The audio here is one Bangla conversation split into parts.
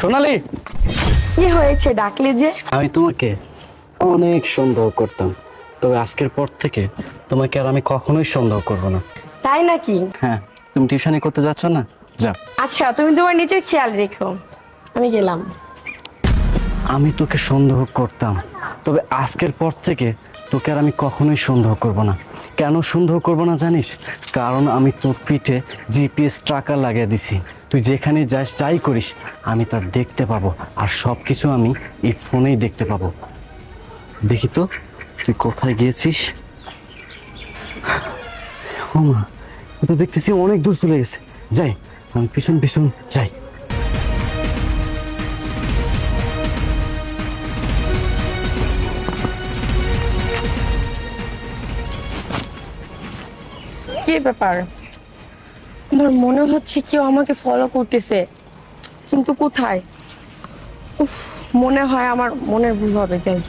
সোনালি। কি হয়েছে? ডাকলে যে। আমি তোমাকে অনেক সন্দেহ করতাম তবে আজকের পর থেকে তোমাকে আর আমি কখনোই সন্দেহ করব না। তাই নাকি? হ্যাঁ তুমি টিউশনি করতে যাচ্ছ না? যাও। আচ্ছা তুমি তোমার নিজের খেয়াল রেখো। আমি গেলাম। আমি তোকে সন্দেহ করতাম তবে আজকের পর থেকে তোকে আর আমি কখনোই সন্দেহ করব না। কেন সন্দেহ করব না জানিস? কারণ আমি তোর পিঠে জিপিএস ট্রাকার লাগিয়ে দিছি। তুই যেখানে যাস, যাই করিস, আমি তার দেখতে পাবো। আর সব কিছু আমি এই ফোনেই দেখতে পাবো। দেখি তো, তুই কোথায় গিয়েছিস? ও মা তো দেখতেছি অনেক দূর চলে গেছে। যাই, আমি পিছন পিছন যাই। কি ব্যাপার? আমার মনে হচ্ছে কেউ আমাকে ফলো করতেছে। কিন্তু কোথায়? উফ, মনে হয় আমার মনের ভুল হবে, যাই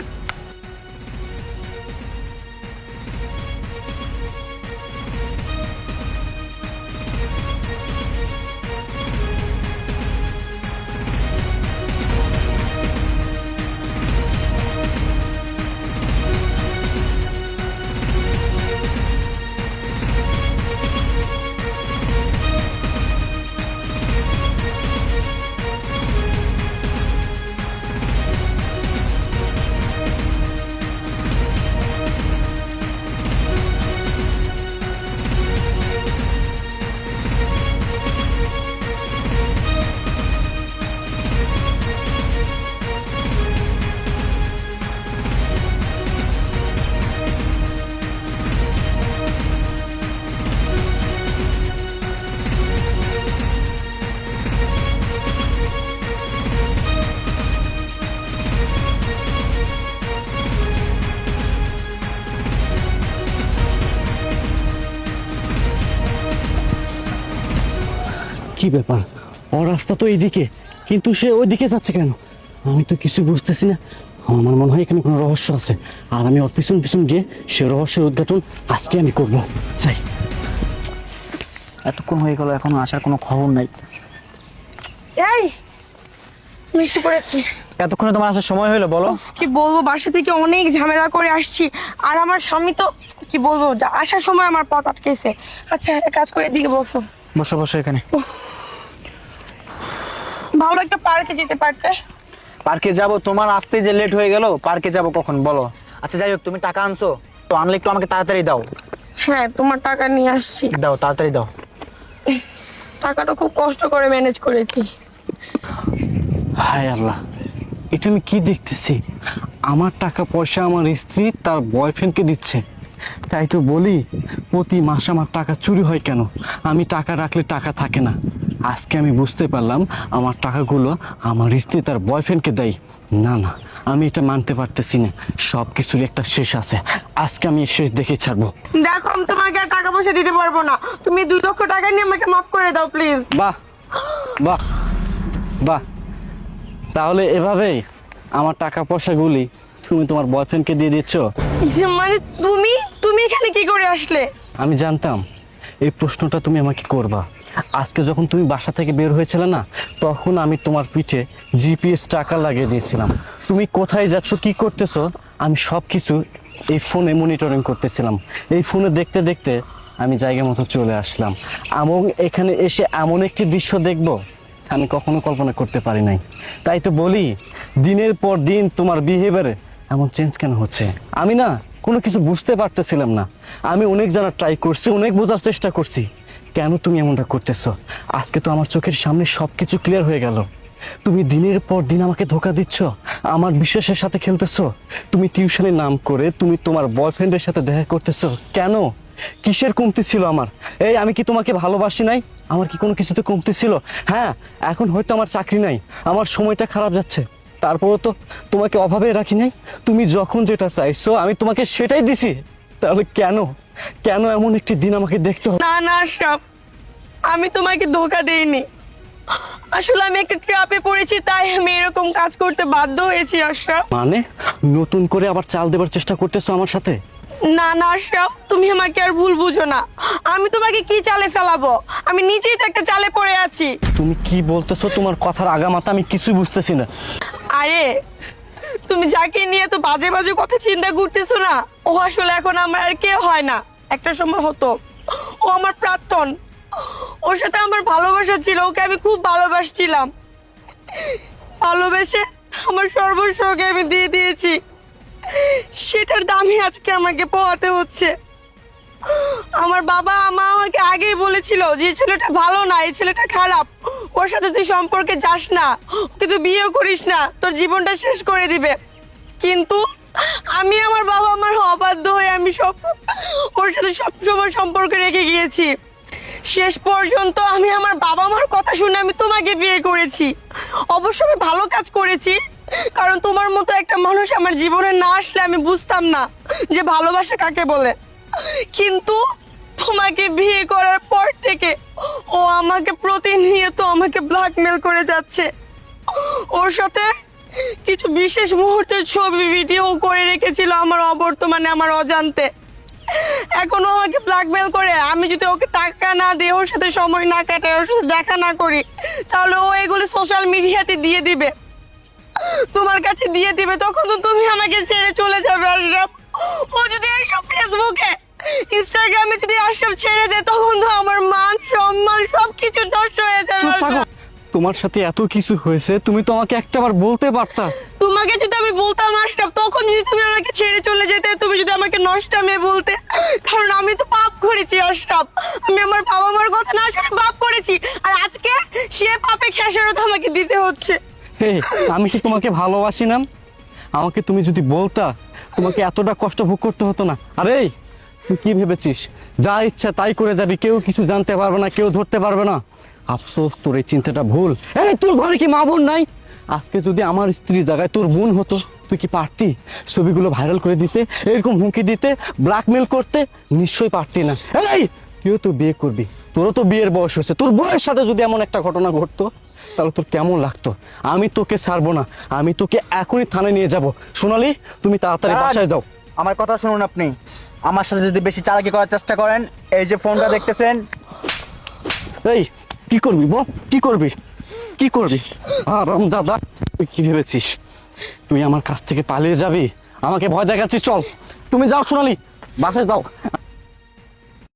কি ব্যাপার? ওর রাস্তা তো এইদিকে কিন্তু সে ওইদিকে যাচ্ছে কেন? আমি তো কিছু বুঝতেছি না। আমার মনে হয় এখানে কোনো রহস্য আছে। আর আমি ওর পিছন পিছন গিয়ে সে রহস্যের উদ্ঘাটন আজকে আমি করব। চাই এতক্ষণ হয়ে গেল এখনও আসার কোনো খবর নাই। এই মিশে পড়েছি। এতক্ষণে তোমার আসার সময় হলো বলো। কি বলব বাসা থেকে অনেক ঝামেলা করে আসছি। আর আমার স্বামী তো কি বলব যা- আসার সময় আমার পথ আটকেছে। আচ্ছা একটা কাজ করে এদিকে বসো। বসো বসো এখানে। ভালো একটা পার্কে যেতে পারতে। পার্কে যাব তোমার আসতে যে লেট হয়ে গেল পার্কে যাব কখন বলো। আচ্ছা যাই হোক তুমি টাকা আনছো তো আনলে একটু আমাকে তাড়াতাড়ি দাও। হ্যাঁ তোমার টাকা নিয়ে আসছি। দাও তাড়াতাড়ি দাও। টাকাটা খুব কষ্ট করে ম্যানেজ করেছি। হায় আল্লাহ এটা আমি কি দেখতেছি? আমার টাকা পয়সা আমার স্ত্রী তার বয়ফ্রেন্ডকে দিচ্ছে? তাই তো বলি প্রতি মাসে আমার টাকা চুরি হয় কেন? আমি টাকা রাখলে টাকা থাকে না। আজকে আমি বুঝতে পারলাম আমার টাকাগুলো আমার স্ত্রী তার বয়ফ্রেন্ডকে দেয়। না না আমি এটা মানতে পারতেছি না। সব কিছুর একটা শেষ আছে। আজকে আমি শেষ দেখে ছাড়বো। দেখো আমি তোমাকে আর টাকা পয়সা দিতে পারব না। তুমি দুই লক্ষ টাকা নিয়ে আমাকে মাফ করে দাও প্লিজ বাহ বাহ বাহ। তাহলে এভাবেই আমার টাকা পয়সাগুলি তুমি তোমার বয়ফ্রেন্ডকে দিয়ে দিচ্ছ? মানে তুমি? তুমি এখানে কি করে আসলে? আমি জানতাম। এই প্রশ্নটা তুমি আমাকে করবা। আজকে যখন তুমি বাসা থেকে বের হয়েছিলে না, তখন আমি তোমার পিঠে জিপিএস টাকা লাগিয়ে দিয়েছিলাম। তুমি কোথায় যাচ্ছ, কি করতেছো, আমি সব কিছু এই ফোনে মনিটরিং করতেছিলাম। এই ফোনে দেখতে দেখতে আমি জায়গা মতো চলে আসলাম। এবং এখানে এসে এমন একটি দৃশ্য দেখব, আমি কখনো কল্পনা করতে পারি নাই। তাই তো বলি, দিনের পর দিন তোমার বিহেভিয়ারে এমন চেঞ্জ কেন হচ্ছে? আমি না কোনো কিছু বুঝতে পারতেছিলাম না। আমি অনেক জানার ট্রাই করছি, অনেক বোঝার চেষ্টা করছি। কেন তুমি এমনটা করতেছো? আজকে তো আমার চোখের সামনে সব কিছু ক্লিয়ার হয়ে গেল। তুমি দিনের পর দিন আমাকে ধোকা দিচ্ছ, আমার বিশ্বাসের সাথে খেলতেছো। তুমি টিউশনের নাম করে তুমি তোমার বয়ফ্রেন্ডের সাথে দেখা করতেছো। কেন? কিসের কমতি ছিল আমার? এই, আমি কি তোমাকে ভালোবাসি নাই? আমার কি কোনো কিছুতে কমতি ছিল? হ্যাঁ এখন হয়তো আমার চাকরি নাই, আমার সময়টা খারাপ যাচ্ছে। তারপরও তো তোমাকে অভাবে রাখি নাই? তুমি যখন যেটা চাইছো, আমি তোমাকে সেটাই দিছি। তাহলে কেন? কেন এমন একটি দিন আমাকে দেখতে হবে? না না আশরাফ আমি তোমাকে ধোকা দেইনি। আসলে আমি একটা ট্র্যাপে পড়েছি তাই আমি এরকম কাজ করতে বাধ্য হয়েছি আশরাফ। মানে? নতুন করে আবার চাল দেবার চেষ্টা করতেছো আমার সাথে? না না আশরাফ তুমি আমাকে আর ভুল বুঝো না। আমি তোমাকে কি চালে ফেলাবো? আমি নিজেই তো একটা চালে পড়ে আছি। তুমি কি বলতেছো? তোমার কথার আগামাতা আমি কিছুই বুঝতেছি না। আরে তুমি যাকে নিয়ে তো বাজে বাজে কথা চিন্তা করতেছো না ও আসলে এখন আমার আর কেউ হয় না। একটা সময় হতো ও আমার প্রাক্তন। ওর সাথে আমার ভালোবাসা ছিল, ওকে আমি খুব ভালোবাসছিলাম। ভালোবেসে আমার সর্বস্বকে আমি দিয়ে দিয়েছি। সেটার দামই আজকে আমাকে পোহাতে হচ্ছে। আমার বাবা, মা আমাকে আগেই বলেছিল যে ছেলেটা ভালো না, এই ছেলেটা খারাপ। ওর সাথে তুই সম্পর্কে যাস না। ওকে তুই বিয়ে করিস না। তোর জীবনটা শেষ করে দিবে। কিন্তু আমি আমার বাবা আমার অবাধ্য হয়ে আমি সব, ওর সাথে সব সময় সম্পর্ক রেখে গিয়েছি। শেষ পর্যন্ত আমি আমার বাবা মার কথা শুনে আমি তোমাকে বিয়ে করেছি। অবশ্য আমি ভালো কাজ করেছি, কারণ তোমার মতো একটা মানুষ আমার জীবনে না আসলে আমি বুঝতাম না যে ভালোবাসা কাকে বলে। কিন্তু তোমাকে বিয়ে করার পর থেকে ও আমাকে প্রতিনিয়ত আমাকে ব্ল্যাকমেল করে যাচ্ছে। ওর সাথে কিছু বিশেষ মুহূর্তের ছবি ভিডিও করে রেখেছিল আমার অবর্তমানে আমার অজান্তে। এখনও আমাকে ব্ল্যাকমেল করে। আমি যদি ওকে টাকা না দিয়ে ওর সাথে সময় না কাটাই, ওর সাথে দেখা না করি, তাহলে ও এগুলো সোশ্যাল মিডিয়াতে দিয়ে দিবে। তোমার কাছে দিয়ে দিবে, তখন তো তুমি আমাকে ছেড়ে চলে যাবে, আশরাফ। ও যদি এইসব ফেসবুকে ইনস্টাগ্রামে যদি আশরাফ ছেড়ে দেয়, তখন তো আমার মান, সম্মান সব কিছু নষ্ট হয়ে তোমার সাথে এত কিছু হয়েছে তুমি তো আমাকে একটাবার বলতে পারতা। তোমাকে যদি আমি বলতাম আশরাফ তখন যদি তুমি আমাকে ছেড়ে চলে যেতে তুমি যদি আমাকে নষ্ট মেয়ে বলতে কারণ আমি তো পাপ করেছি আশরাফ আমি আমার বাবা মার কথা না শুনে পাপ করেছি আর আজকে সে পাপে খেসারত আমাকে দিতে হচ্ছে। হে আমি কি তোমাকে ভালোবাসি না। আমাকে তুমি যদি বলতা তোমাকে এতটা কষ্ট ভোগ করতে হতো না। আরে এই, তুই কি ভেবেছিস? যা ইচ্ছা তাই করে যাবি। কেউ কিছু জানতে পারবে না কেউ ধরতে পারবে না। আফসোস তোর এই চিন্তাটা ভুল। এই তোর ঘরে কি মা বোন নাই? আজকে যদি আমার স্ত্রীর জায়গায় তোর বোন হতো তুই কি পারতি? ছবিগুলো ভাইরাল করে দিতে এরকম হুমকি দিতে ব্ল্যাকমেল করতে? নিশ্চয়ই পারতি না। এই তুইও তো বিয়ে করবি। তোরও তো বিয়ের বয়স হয়েছে। তোর বউয়ের সাথে যদি এমন একটা ঘটনা ঘটতো তাহলে তোর কেমন লাগতো? আমি তোকে ছাড়বো না। আমি তোকে এখনই থানায় নিয়ে যাব। সোনালি তুমি তাড়াতাড়ি। বাসায় দাও আমার কথা শুনুন আপনি। আমার সাথে যদি বেশি চালাকি করার চেষ্টা করেন, এই যে ফোনটা দেখতেছেন। এই, কি করবি বল? কি করবি? কি করবি? আরাম দাদা, তুই কি ভেবেছিস? তুই আমার কাছ থেকে পালিয়ে যাবি? আমাকে ভয় দেখাচ্ছিস, চল। তুমি যাও, সোনালি। বাসায় যাও।